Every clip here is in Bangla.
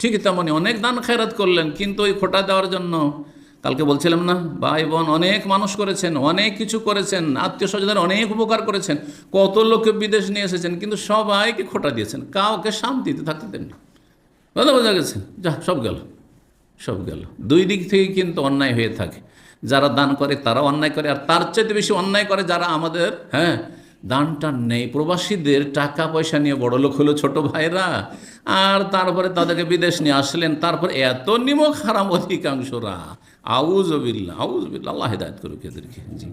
ঠিক তেমনই অনেক দান খেরাত করলেন, কিন্তু ওই খোটা দেওয়ার জন্য কালকে বলছিলাম না, ভাই বোন অনেক মানুষ করেছেন, অনেক কিছু করেছেন আত্মীয় স্বজনের অনেক উপকার করেছেন, কত লোককে বিদেশ নিয়ে এসেছেন, কিন্তু সবাইকে খোটা দিয়েছেন, কাউকে শান্তিতে থাকতে দেননি। কথা বোঝা গেছে? যা, সব গেল সব গেল। দুই দিক থেকে কিন্তু অন্যায় হয়ে থাকে। যারা দান করে তারা অন্যায় করে, আর তার চাইতে বেশি অন্যায় করে যারা আমাদের হ্যাঁ দানটা নেই। প্রবাসীদের টাকা পয়সা নিয়ে বড় লোক হলো ছোট ভাইরা। আর তারপরে তাদেরকে বিদেশ নিয়ে আসলেন। তারপর এত নিমক হারাম অধিকাংশরা। আউজবিল্লা আউজবিল্লা আল্লাহ হেদায়ত করুক এদেরকে। জি।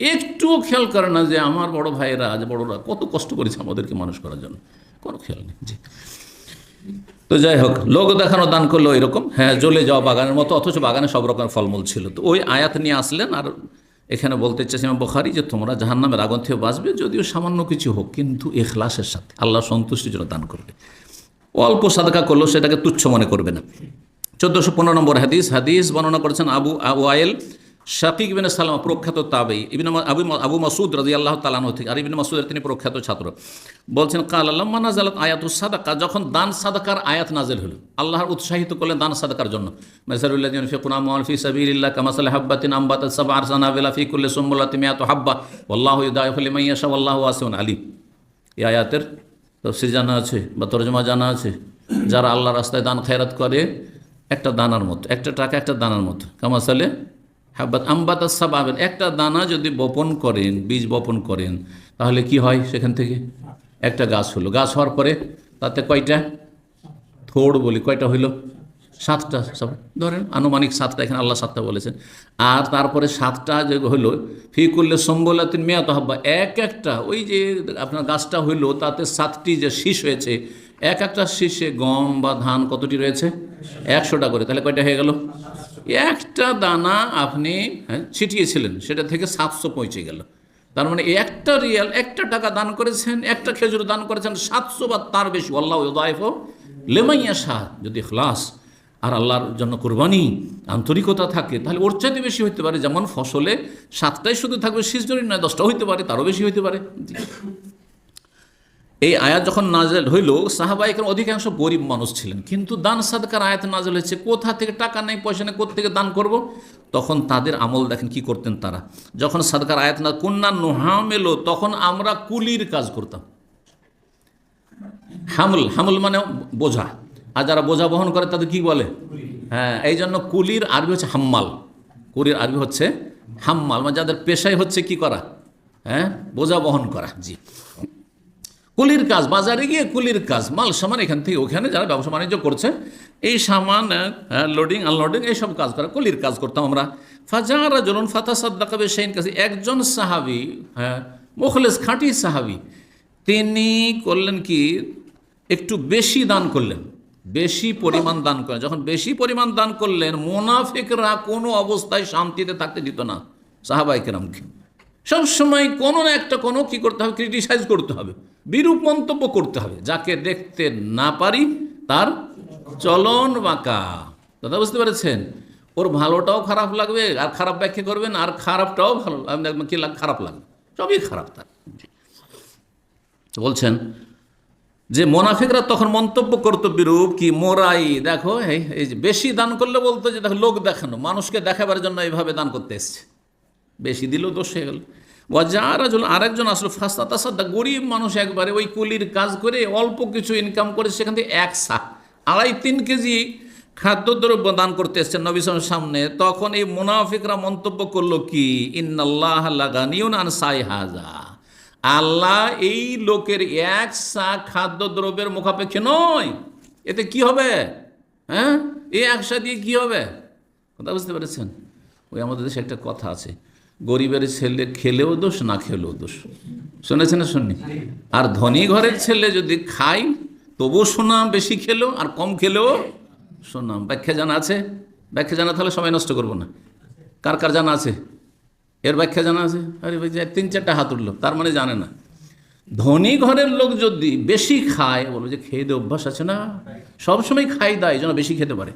একটুও খেয়াল করে না যে আমার বড় ভাইরা, যে বড়রা কত কষ্ট করেছে আমাদেরকে মানুষ করার জন্য। কোনো খেয়াল নেই। জি। তো যাই হোক, লোক দেখানো দান করল এরকম হ্যাঁ জ্বলে যাওয়া বাগানের মতো, অথচ বাগানে সব রকমের ফলমূল ছিল। তো ওই আয়াত নিয়ে আসলেন আর এখানে বলতে ইচ্ছে বোখারি যে তোমরা জাহান্নামের আগুন থেকে বাঁচবে যদিও সামান্য কিছু হোক, কিন্তু এখলাসের সাথে, আল্লাহ সন্তুষ্টি জন্য দান করবে। অল্প সাদকা করলেও সেটাকে তুচ্ছ মনে করবে না। চোদ্দোশো পনেরো নম্বর হাদিস হাদিস বর্ণনা করেছেন আবু ওয়াইল শাকিক ইবিন সালাম প্রখ্যাত তাবেই। ইবিন আবু আবু মাসুদ রাজি আল্লাহ তালানো থেকে, আর ইবিন মাসুদের তিনি প্রখ্যাত ছাত্র। বলছেন, কাল আল্লাহ নাজালাত আয়াত সাদাকা যখন দান সাদাকার আয়াত নাজেল হলো, আল্লাহর উৎসাহিত করলেন দান সাদাকার জন্য। মেসারুল্লাহ ফিকুনা মল ফি সাবিল্লাহ কামাসাল হাব্বাতিন আম্বাত আর সানাবিলা ফি কুল্লে সুম্বুল্লাহ মিয়াত হাব্বা। আল্লাহ ইদায়ফলি মাইয়াশা আল্লাহ আসিউন আলী এই আয়াতের তফসির জানা আছে বা তর্জমা জানা আছে। যারা আল্লাহ রাস্তায় দান খেরাত করে, একটা দানার মতো, একটা টাকা, একটা দানার মতো। কামাসালে হাব্বাত আম্বাত সাবাবেন, একটা দানা যদি বপন করেন, বীজ বপন করেন, তাহলে কি হয় সেখান থেকে? একটা গাছ হলো। গাছ হওয়ার পরে তাতে কয়টা? থোড় বলি, কয়টা হইল? সাতটা সব ধরেন আনুমানিক সাতটা, এখানে আল্লাহ সাতটা বলেছেন। আর তারপরে সাতটা যে হইল, ফি করলে সম্বলাতিন মেয়াত হাব্বা, এক একটা, ওই যে আপনার গাছটা হইল, তাতে সাতটি যে শীষ হয়েছে, এক একটা শীষে গম বা ধান কতটি রয়েছে? একশোটা করে। তাহলে কয়টা হয়ে গেল? একটা দানা আপনি হ্যাঁ, ছিটিয়েছিলেন সেটা থেকে সাতশো পৌঁছে গেল তার মানে একটা রিয়াল একটা টাকা দান করেছেন একটা খেজুর দান করেছেন সাতশো বা তার বেশি আল্লাহ লেমাইয়া শাহ যদি খ্লাস আর আল্লাহর জন্য কোরবানি আন্তরিকতা থাকে তাহলে ওর চাইতে বেশি হইতে পারে যেমন ফসলে সাতটাই শুধু থাকবে জড়ি নয় দশটা হইতে পারে তারও বেশি হইতে পারে। এই আয়াত যখন নাজেল হইল সাহাবাহিকের অধিকাংশ গরিব মানুষ ছিলেন। কিন্তু দান সাদকার আয়াত নাজেল হয়েছে, কোথা থেকে টাকা নেই, পয়সা নেই থেকে দান করব? তখন তাদের আমল দেখেন কি করতেন তারা। যখন সাদকার আয়াত না কন্যা নোহাম এলো, তখন আমরা কুলির কাজ করতাম। হামল হামল মানে বোঝা। আর যারা বোঝা বহন করে, তাদের কি বলে? হ্যাঁ এই জন্য কুলির আরবি হচ্ছে হাম্মাল। কুলির আরবি হচ্ছে হাম্মাল। মানে যাদের পেশাই হচ্ছে কি করা? হ্যাঁ বোঝা বহন করা। জি। কুলির কাজ, বাজারে গিয়ে কুলির কাজ, মাল, সামান এখান থেকে ওখানে যারা ব্যবসা বাণিজ্য করছে, এই সামান লোডিং আনলোডিং এইসব কাজ করে, কুলির কাজ করতাম আমরা। ফাজারা জলুন ফাতা সাদ্দাকাবে সেইন কাছে একজন সাহাবি হ্যাঁ মুখলেস খাঁটি সাহাবি, তিনি করলেন কি, একটু বেশি দান করলেন, বেশি পরিমাণ দান করেন যখন বেশি পরিমাণ দান করলেন, মোনাফিকরা কোনো অবস্থায় শান্তিতে থাকতে দিত না সাহাবাইকেরামকে সবসময় কোনো না একটা কোনো কি করতে হবে? ক্রিটিসাইজ করতে হবে। বিরূপ মন্তব্য করতে হবে। যাকে দেখতে না পারি, তার চলন বাঁকা। দাদা বুঝতে পেরেছেন? ওর ভালোটাও খারাপ লাগবে, আর খারাপ ব্যাখ্যা করবেন, আর খারাপটাও ভালো কি খারাপ লাগবে। সবই খারাপ তার। বলছেন যে মোনাফিকরা তখন মন্তব্য করতো বিরূপ কি মোরাই, দেখো, এই এই যে বেশি দান করলে বলতো যে, দেখো, লোক দেখানো, মানুষকে দেখাবার জন্য এইভাবে দান করতে এসছে। বেশি দিলেও দোষ হয়ে গেল। ওয়াজারা জন্য আরেকজন আসলো ফাস্তা তাসাদ্দা গরিব মানুষ একবারে ওই কুলির কাজ করে অল্প কিছু ইনকাম করে সেখান থেকে এক সা আড়াই তিন কেজি খাদ্যদ্রব্য দান করতে এসছেন নবিসমের সামনে। তখন এই মুনাফিকরা মন্তব্য করল কি? ইন্নাল্লাহ আন সাই হাজা। আল্লাহ এই লোকের এক সা খাদ্যদ্রব্যের মুখাপেক্ষে নয়। এতে কি হবে? হ্যাঁ? এই একসা দিয়ে কি হবে? কথা বুঝতে পেরেছেন? ওই আমাদের দেশে একটা কথা আছে গরিবের ছেলে খেলেও দোষ, না খেলেও দোষ। শুনেছে না শুননি? আর ধনী ঘরের ছেলে যদি খায়, তবুও সুনাম বেশি খেলেও আর কম খেলেও সুনাম। ব্যাখ্যা জানা আছে? ব্যাখ্যা জানা তাহলে সময় নষ্ট করব না। কার কার জানা আছে? এর ব্যাখ্যা জানা আছে? আরে ভাই যে তিন চারটা হাত উঠল, তার মানে জানে না। ধনী ঘরের লোক যদি বেশি খায়, বলব যে খেয়ে দিয়ে অভ্যাস আছে না। সবসময় খাই দেয় এই জন্য বেশি খেতে পারে।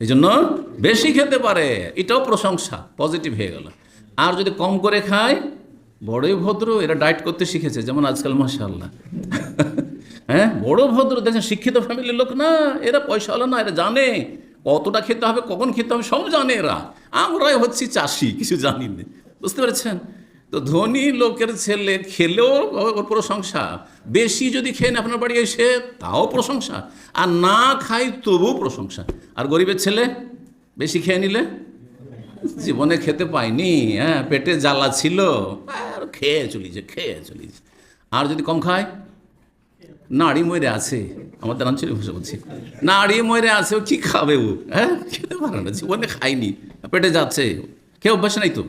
এই জন্য বেশি খেতে পারে। এটাও প্রশংসা, পজিটিভ হয়ে গেল। আর যদি কম করে খায়, বড়ই ভদ্র, এরা ডায়েট করতে শিখেছে, যেমন আজকাল মাসা আল্লাহ হ্যাঁ? বড় ভদ্র, দেখেন, শিক্ষিত ফ্যামিলির লোক না, এরা পয়সা পয়সাওয়ালা না, এরা জানে। কতটা খেতে হবে, কখন খেতে হবে, সব জানে এরা। আমরাই হচ্ছি চাষি, কিছু জানি না। বুঝতে পেরেছেন? তো ধনী লোকের ছেলে খেলেও ওর প্রশংসা। বেশি যদি খেয়ে আপনার বাড়ি এসে, তাও প্রশংসা। আর না খাই তবুও প্রশংসা। আর গরিবের ছেলে, বেশি খেয়ে নিলে? জীবনে খেতে পাইনি হ্যাঁ পেটে জ্বালা ছিল। আর খেয়ে চলিছে খেয়ে চলিছে। আর যদি কম খায়? নাড়ি ময়রে আছে। আমাদের অঞ্চলে বসে বলছি, নাড়ি ময়রে আছে, ও কি খাবে ও? হ্যাঁ খেতে পারে না, জীবনে খায়নি পেটে যাচ্ছে। খেয়ে অভ্যাস নাই তো?